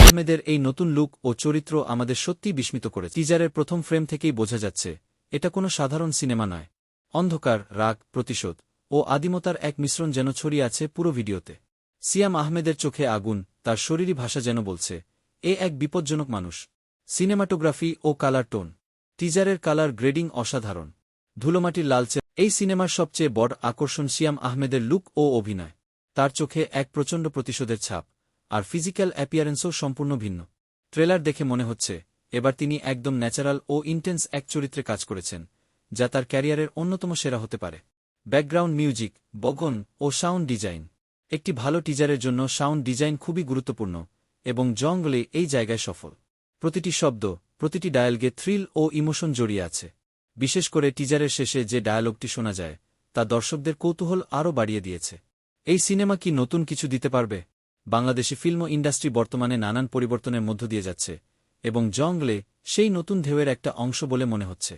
আহমেদের এই নতুন লুক ও চরিত্র আমাদের সত্যিই বিস্মিত করে টিজারের প্রথম ফ্রেম থেকেই বোঝা যাচ্ছে, এটা কোনো সাধারণ সিনেমা নয়। অন্ধকার, রাগ, প্রতিশোধ ও আদিমতার এক মিশ্রণ যেন ছড়িয়ে আছে পুরো ভিডিওতে। সিয়াম আহমেদের চোখে আগুন, তার শরীরী ভাষা যেন বলছে, এ এক বিপজ্জনক মানুষ। সিনেমাটোগ্রাফি ও কালার টোন। টিজারের কালার গ্রেডিং অসাধারণ। ধুলোমাটির লালচে। এই সিনেমার সবচেয়ে বড় আকর্ষণ সিয়াম আহমেদের লুক ও অভিনয়। তার চোখে এক প্রচণ্ড প্রতিশোধের ছাপ। আর ফিজিক্যাল অ্যাপিয়ারেন্সও সম্পূর্ণ ভিন্ন। ট্রেলার দেখে মনে হচ্ছে, এবার তিনি একদম ন্যাচারাল ও ইন্টেন্স এক চরিত্রে কাজ করেছেন, যা তার ক্যারিয়ারের অন্যতম সেরা হতে পারে। ব্যাকগ্রাউন্ড মিউজিক, বগন ও সাউন্ড ডিজাইন। একটি ভালো টিজারের জন্য সাউন্ড ডিজাইন খুবই গুরুত্বপূর্ণ এবং জঙ্গলে এই জায়গায় সফল। প্রতিটি শব্দ, প্রতিটি ডায়ালগে থ্রিল ও ইমোশন জড়িয়ে আছে। বিশেষ করে টিজারের শেষে যে ডায়ালগটি শোনা যায়, তা দর্শকদের কৌতূহল আরও বাড়িয়ে দিয়েছে। এই সিনেমা কি নতুন কিছু দিতে পারবে? বাংলাদেশি ফিল্ম ইন্ডাস্ট্রি বর্তমানে নানান পরিবর্তনের মধ্য দিয়ে যাচ্ছে, এবং জঙ্গলে সেই নতুন ঢেউয়ের একটা অংশ বলে মনে হচ্ছে।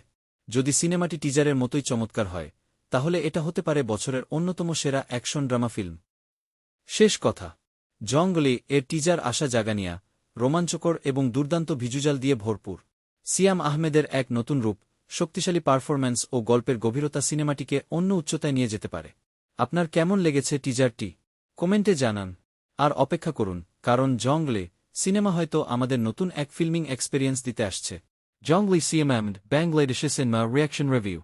যদি সিনেমাটি টিজারের মতোই চমৎকার হয়, তাহলে এটা হতে পারে বছরের অন্যতম সেরা অ্যাকশন ড্রামা ফিল্ম। শেষ কথা জঙ্গলে এর টিজার আশা জাগানিয়া, রোমাঞ্চকর এবং দুর্দান্ত ভিজুজাল দিয়ে ভরপুর। সিয়াম আহমেদের এক নতুন রূপ, শক্তিশালী পারফরম্যান্স ও গল্পের গভীরতা সিনেমাটিকে অন্য উচ্চতায় নিয়ে যেতে পারে। আপনার কেমন লেগেছে টিজারটি? কমেন্টে জানান। আর অপেক্ষা করুন, কারণ জংলে সিনেমা হয়তো আমাদের নতুন এক ফিল্মিং এক্সপিরিয়েন্স দিতে আসছে। জংলি সিএমএম বাংলাদেশে সিনেমা রিয়াকশন রিভিউ